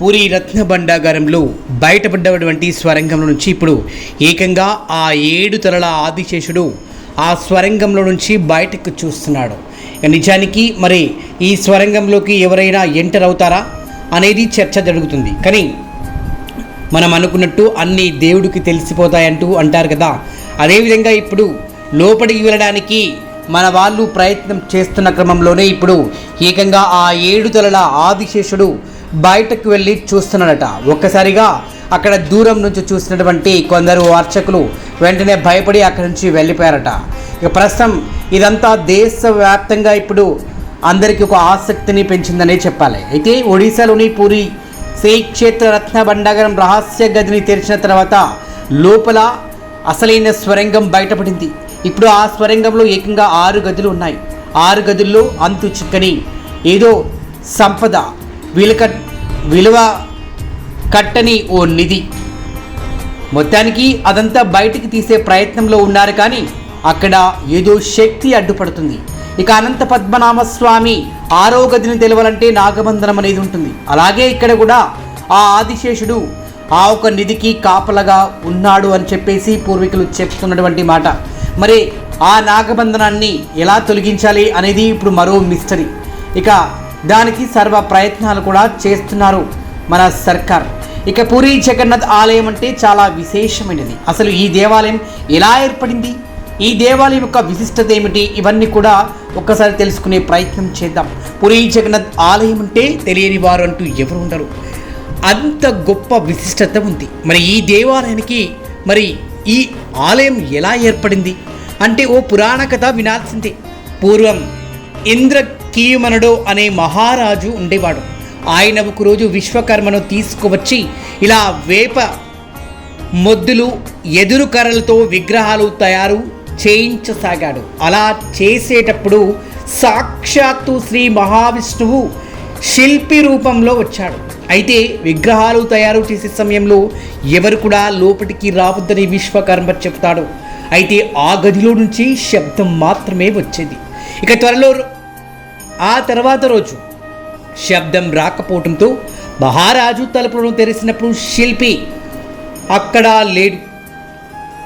పూరి రత్న భండాగారంలో బయటపడ్డటువంటి స్వరంగంలో నుంచి ఇప్పుడు ఏకంగా ఆ ఏడు తలల ఆదిశేషుడు ఆ స్వరంగంలో నుంచి బయటకు చూస్తున్నాడు. నిజానికి మరి ఈ స్వరంగంలోకి ఎవరైనా ఎంటర్ అవుతారా అనేది చర్చ జరుగుతుంది. కానీ మనం అనుకున్నట్టు అన్ని దేవుడికి తెలిసిపోతాయంటూ అంటారు కదా. అదేవిధంగా ఇప్పుడు లోపలికి వెళ్ళడానికి మన వాళ్ళు ప్రయత్నం చేస్తున్న క్రమంలోనే ఇప్పుడు ఏకంగా ఆ ఏడు తలల ఆదిశేషుడు బయటకు వెళ్ళి చూస్తున్నాడట. ఒక్కసారిగా అక్కడ దూరం నుంచి చూసినటువంటి కొందరు అర్చకులు వెంటనే భయపడి అక్కడి నుంచి వెళ్ళిపోయారట. ఇక ప్రస్తుతం ఇదంతా దేశవ్యాప్తంగా ఇప్పుడు అందరికీ ఒక ఆసక్తిని పెంచిందనే చెప్పాలి. అయితే ఒడిశాలోని పూరి శ్రీ క్షేత్ర రత్న భండాగరం రహస్య గదిని తెరిచిన తర్వాత లోపల అసలైన స్వరంగం బయటపడింది. ఇప్పుడు ఆ స్వరంగంలో ఏకంగా ఆరు గదులు ఉన్నాయి. ఆరు గదుల్లో అంతు చిక్కని ఏదో సంపద విలుక విలువ కట్టని ఓ నిధి. మొత్తానికి అదంతా బయటికి తీసే ప్రయత్నంలో ఉన్నారు కానీ అక్కడ ఏదో శక్తి అడ్డుపడుతుంది. ఇక అనంత పద్మనాభ స్వామి ఆరో గదిని తెలవాలంటే నాగబంధనం అనేది ఉంటుంది. అలాగే ఇక్కడ కూడా ఆ ఆదిశేషుడు ఆ ఒక నిధికి కాపలగా ఉన్నాడు అని చెప్పేసి పూర్వీకులు చెప్తున్నటువంటి మాట. మరి ఆ నాగబంధనాన్ని ఎలా తొలగించాలి అనేది ఇప్పుడు మరో మిస్టరీ. ఇక దానికి సర్వ ప్రయత్నాలు కూడా చేస్తున్నారు మన సర్కార్. ఇక పూరి జగన్నాథ్ ఆలయం అంటే చాలా విశేషమైనది. అసలు ఈ దేవాలయం ఎలా ఏర్పడింది? ఈ దేవాలయం యొక్క విశిష్టత ఏమిటి? ఇవన్నీ కూడా ఒక్కసారి తెలుసుకునే ప్రయత్నం చేద్దాం. పూరి జగన్నాథ్ ఆలయం అంటే తెలియని వారు అంటూ ఎవరు ఉండరు. అంత గొప్ప విశిష్టత ఉంది. మరి ఈ దేవాలయానికి మరి ఈ ఆలయం ఎలా ఏర్పడింది? అంటే ఓ పురాణ కథ వినాల్సిందే. పూర్వం ఇంద్ర కీయమనుడు అనే మహారాజు ఉండేవాడు. ఆయన ఒకరోజు విశ్వకర్మను తీసుకువచ్చి ఇలా వేప మొద్దులు ఎదురు కర్రలతో విగ్రహాలు తయారు చేయించసాగాడు. అలా చేసేటప్పుడు సాక్షాత్తు శ్రీ మహావిష్ణువు శిల్పి రూపంలో వచ్చాడు. అయితే విగ్రహాలు తయారు చేసే సమయంలో ఎవరు కూడా లోపలికి రావద్దని విశ్వకర్మ చెప్తాడు. అయితే ఆ గదిలో నుంచి శబ్దం మాత్రమే వచ్చేది. ఇక త్వరలో ఆ తర్వాత రోజు శబ్దం రాకపోవడంతో మహారాజు తలుపులను తెరిచినప్పుడు శిల్పి అక్కడ లేడు.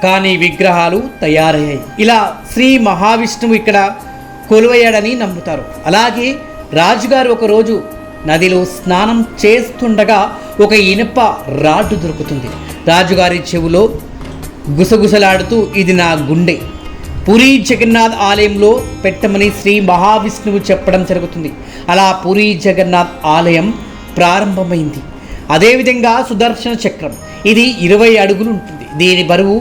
కానీ విగ్రహాలు తయారయ్యాయి. ఇలా శ్రీ మహావిష్ణువు ఇక్కడ కొలువయ్యాడని నమ్ముతారు. అలాగే రాజుగారు ఒకరోజు నదిలో స్నానం చేస్తుండగా ఒక ఇనుప రాడ్డు దొరుకుతుంది. రాజుగారి చెవులో గుసగుసలాడుతూ ఇది నా గుండె. పూరి జగన్నాథ్ ఆలయంలో పెట్టమని శ్రీ మహావిష్ణువు చెప్పడం జరుగుతుంది. అలా పూరి జగన్నాథ్ ఆలయం ప్రారంభమైంది. అదేవిధంగా సుదర్శన చక్రం. ఇది ఇరవై అడుగులు ఉంటుంది. దీని బరువు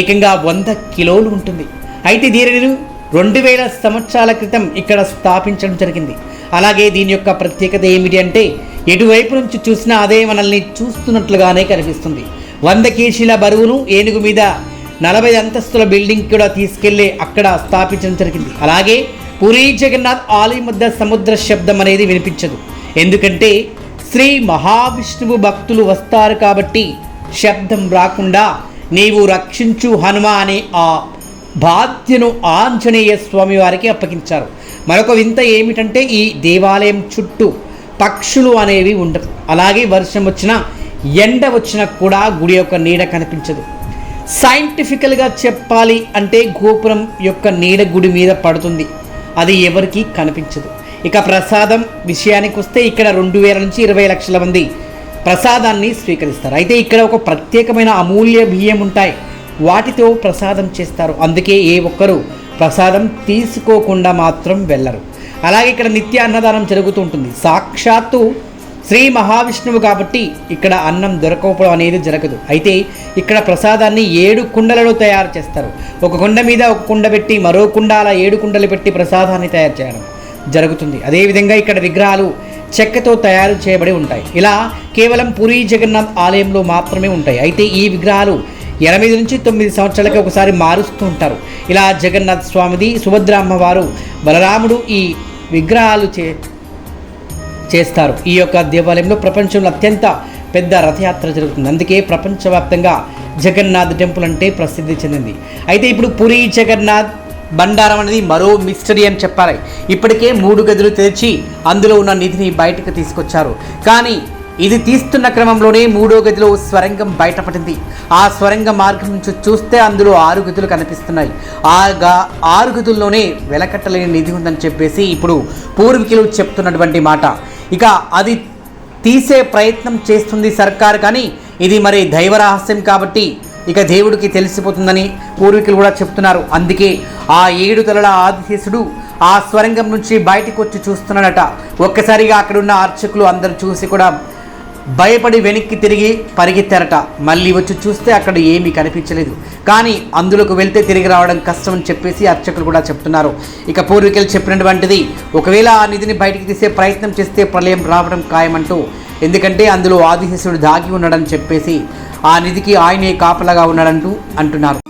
ఏకంగా వంద కిలోలు ఉంటుంది. అయితే దీనిని రెండు వేల సంవత్సరాల క్రితం ఇక్కడ స్థాపించడం జరిగింది. అలాగే దీని యొక్క ప్రత్యేకత ఏమిటి అంటే ఎటువైపు నుంచి చూసినా అదే మనల్ని చూస్తున్నట్లుగానే కనిపిస్తుంది. వంద కేజీల బరువును ఏనుగు మీద నలభై అంతస్తుల బిల్డింగ్ కూడా తీసుకెళ్ళి అక్కడ స్థాపించడం జరిగింది. అలాగే పూరి జగన్నాథ్ ఆలయం వద్ద సముద్ర శబ్దం అనేది వినిపించదు. ఎందుకంటే శ్రీ మహావిష్ణువు భక్తులు వస్తారు కాబట్టి శబ్దం రాకుండా నీవు రక్షించు హనుమ అనే ఆ బాధ్యను ఆంజనేయ స్వామి వారికి అప్పగించారు. మరొక వింత ఏమిటంటే ఈ దేవాలయం చుట్టూ పక్షులు అనేవి ఉండవు. అలాగే వర్షం వచ్చినా ఎండ వచ్చినా కూడా గుడి యొక్క నీడ కనిపించదు. సైంటిఫికల్గా చెప్పాలి అంటే గోపురం యొక్క నీడ గుడి మీద పడుతుంది. అది ఎవరికి కనిపించదు. ఇక ప్రసాదం విషయానికి వస్తే ఇక్కడ రెండు వేల నుంచి ఇరవై లక్షల మంది ప్రసాదాన్ని స్వీకరిస్తారు. అయితే ఇక్కడ ఒక ప్రత్యేకమైన అమూల్య బియ్యం ఉంటాయి. వాటితో ప్రసాదం చేస్తారు. అందుకే ఏ ఒక్కరూ ప్రసాదం తీసుకోకుండా మాత్రం వెళ్ళరు. అలాగే ఇక్కడ నిత్య అన్నదానం జరుగుతూ ఉంటుంది. సాక్షాత్తు శ్రీ మహావిష్ణువు కాబట్టి ఇక్కడ అన్నం దొరకపోవడం అనేది జరగదు. అయితే ఇక్కడ ప్రసాదాన్ని ఏడు కుండలలో తయారు చేస్తారు. ఒక కుండ మీద ఒక కుండ పెట్టి మరో కుండ అలా ఏడు కుండలు పెట్టి ప్రసాదాన్ని తయారు చేయడం జరుగుతుంది. అదేవిధంగా ఇక్కడ విగ్రహాలు చెక్కతో తయారు చేయబడి ఉంటాయి. ఇలా కేవలం పూరి జగన్నాథ్ ఆలయంలో మాత్రమే ఉంటాయి. అయితే ఈ విగ్రహాలు ఎనిమిది నుంచి తొమ్మిది సంవత్సరాలకి ఒకసారి మారుస్తూ ఉంటారు. ఇలా జగన్నాథ్ స్వామిది సుభద్ర అమ్మవారు బలరాముడు ఈ విగ్రహాలు చే చేస్తారు. ఈ యొక్క దేవాలయంలో ప్రపంచంలో అత్యంత పెద్ద రథయాత్ర జరుగుతుంది. అందుకే ప్రపంచవ్యాప్తంగా జగన్నాథ్ టెంపుల్ అంటే ప్రసిద్ధి చెందింది. అయితే ఇప్పుడు పూరి జగన్నాథ్ బండారం అనేది మరో మిస్టరీ అని చెప్పాలి. ఇప్పటికే మూడు గదులు తెరిచి అందులో ఉన్న నిధిని బయటకు తీసుకొచ్చారు. కానీ ఇది తీస్తున్న క్రమంలోనే మూడో గదిలో స్వరంగం బయటపడింది. ఆ స్వరంగ మార్గం నుంచి చూస్తే అందులో ఆరు గదులు కనిపిస్తున్నాయి. ఆ గా ఆరు గదుల్లోనే వెలకట్టలేని నిధి ఉందని చెప్పేసి ఇప్పుడు పూర్వీకులు చెప్తున్నటువంటి మాట. ఇక అది తీసే ప్రయత్నం చేస్తుంది సర్కార్ కానీ ఇది మరి దైవ రహస్యం కాబట్టి ఇక దేవుడికి తెలిసిపోతుందని పూర్వీకులు కూడా చెప్తున్నారు. అందుకే ఆ ఏడు తలల ఆదిశేషుడు ఆ స్వరంగం నుంచి బయటకు వచ్చి చూస్తున్నాడట. ఒక్కసారిగా అక్కడున్న అర్చకులు అందరూ చూసి కూడా భయపడి వెనక్కి తిరిగి పరిగెత్తారట. మళ్ళీ వచ్చి చూస్తే అక్కడ ఏమీ కనిపించలేదు. కానీ అందులోకి వెళ్తే తిరిగి రావడం కష్టం అని చెప్పేసి అర్చకులు కూడా చెప్తున్నారు. ఇక పూర్వీకులు చెప్పినటువంటిది ఒకవేళ ఆ నిధిని బయటికి తీసే ప్రయత్నం చేస్తే ప్రళయం రావడం ఖాయమంటూ ఎందుకంటే అందులో ఆదిశేషుడు దాగి ఉన్నాడని చెప్పేసి ఆ నిధికి ఆయనే కాపలాగా ఉన్నాడంటూ అంటున్నారు.